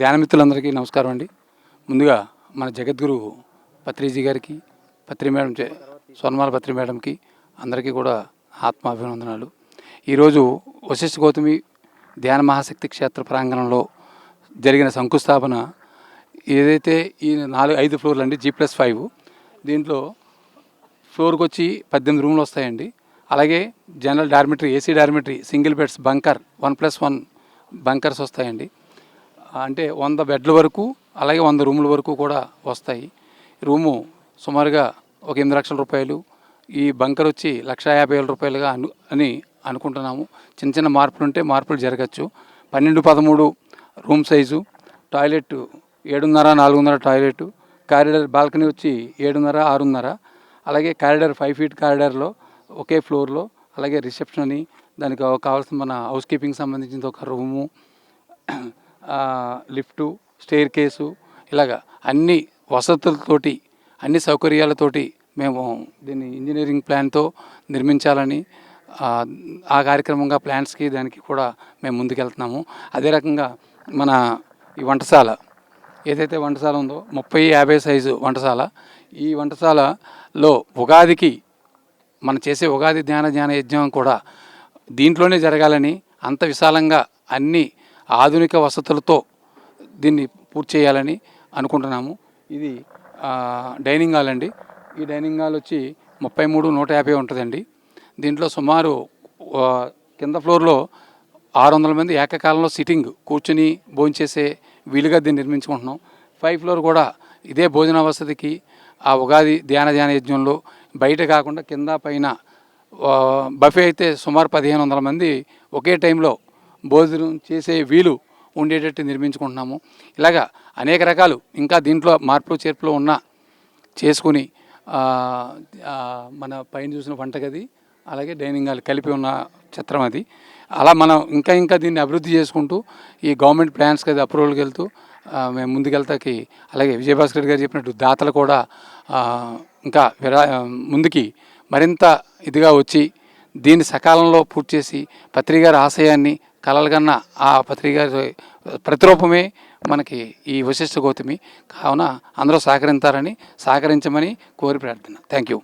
ధ్యానమిత్రులందరికీ నమస్కారం అండి. ముందుగా మన జగద్గురు పత్రిజీ గారికి పత్రి మేడం చే స్వర్ణమాల పత్రి మేడంకి అందరికీ కూడా ఆత్మాభినందనాలు ఈరోజు వశిష్ఠ గౌతమి ధ్యాన మహాశక్తి క్షేత్ర ప్రాంగణంలో జరిగిన శంకుస్థాపన ఏదైతే ఈ నాలుగు ఐదు ఫ్లోర్లు అండి జీ ప్లస్ ఫైవ్ దీంట్లో ఫ్లోర్కి వచ్చి పద్దెనిమిది రూమ్లు వస్తాయండి. అలాగే general dormitory AC dormitory single beds bunker one plus one bunkers వస్తాయండి. అంటే వంద బెడ్ల వరకు అలాగే వంద రూముల వరకు కూడా వస్తాయి. రూము సుమారుగా ఒక ఎనిమిది లక్షల రూపాయలు. ఈ బంకర్ వచ్చి లక్ష యాభై వేల రూపాయలుగా అను అని అనుకుంటున్నాము. చిన్న చిన్న మార్పులు ఉంటే మార్పులు జరగచ్చు. పన్నెండు పదమూడు రూమ్ సైజు. టాయిలెట్ ఏడున్నర నాలుగున్నర టాయిలెట్ కారిడార్ బాల్కనీ వచ్చి ఏడున్నర ఆరున్నర. అలాగే కారిడార్ ఫైవ్ ఫీట్ కారిడార్లో ఒకే ఫ్లోర్లో అలాగే రిసెప్షన్ అని దానికి కావాల్సిన మన హౌస్ కీపింగ్ సంబంధించిన ఒక రూము. లిఫ్టు స్టేర్ కేసు ఇలాగా అన్ని వసతులతోటి అన్ని సౌకర్యాలతోటి మేము దీన్ని ఇంజనీరింగ్ ప్లాన్తో నిర్మించాలని ఆ, కార్యక్రమంగా ప్లాన్స్కి దానికి కూడా మేము ముందుకెళ్తున్నాము. అదే రకంగా మన ఈ వంటశాల ఏదైతే వంటశాల ఉందో ముప్పై యాభై సైజు వంటశాల ఈ వంటశాలలో ఉగాదికి మనం చేసే ఉగాది ధ్యాన ధ్యాన యజ్ఞం కూడా దీంట్లోనే జరగాలని అంత విశాలంగా అన్ని ఆధునిక వసతులతో దీన్ని పూర్తి చేయాలని అనుకుంటున్నాము. ఇది డైనింగ్ హాల్ అండి. ఈ డైనింగ్ హాల్ వచ్చి ముప్పై మూడు నూట యాభై ఉంటుందండి. దీంట్లో సుమారు కింద ఫ్లోర్లో ఆరు వందల మంది ఏకకాలంలో సిట్టింగ్ కూర్చుని భోంచేసే వీలుగా దీన్ని నిర్మించుకుంటున్నాం. ఫైవ్ ఫ్లోర్ కూడా ఇదే భోజన వసతికి ఆ ఉగాది ధ్యాన ధ్యాన యజ్ఞంలో బయట కాకుండా కింద పైన బఫే అయితే సుమారు పదిహేను వందల మంది ఒకే టైంలో భోజనం చేసే వీలు ఉండేటట్టు నిర్మించుకుంటున్నాము. ఇలాగా అనేక రకాలు ఇంకా దీంట్లో మార్పులు చేర్పులు ఉన్నా చేసుకుని మన పైన చూసిన వంటగది అలాగే డైనింగ్ హాల్ కలిపి ఉన్న చిత్రం అది. అలా మనం ఇంకా ఇంకా దీన్ని అభివృద్ధి చేసుకుంటూ ఈ గవర్నమెంట్ ప్లాన్స్కి అది అప్రూవల్కి వెళ్తూ మేము ముందుకెళ్తాకి అలాగే విజయభాస్కర్ గారు చెప్పినట్టు దాతలు కూడా ఇంకా విరా ముందుకి మరింత ఇదిగా వచ్చి దీన్ని సకాలంలో పూర్తి చేసి పత్రిక ఆశయాన్ని కలలుగన్న ఆ పత్రిక ప్రతిరూపమే మనకి ఈ వశిష్ఠ గౌతమి. కావున అందరూ సహకరించారని సహకరించమని కోరి ప్రార్థన. Thank you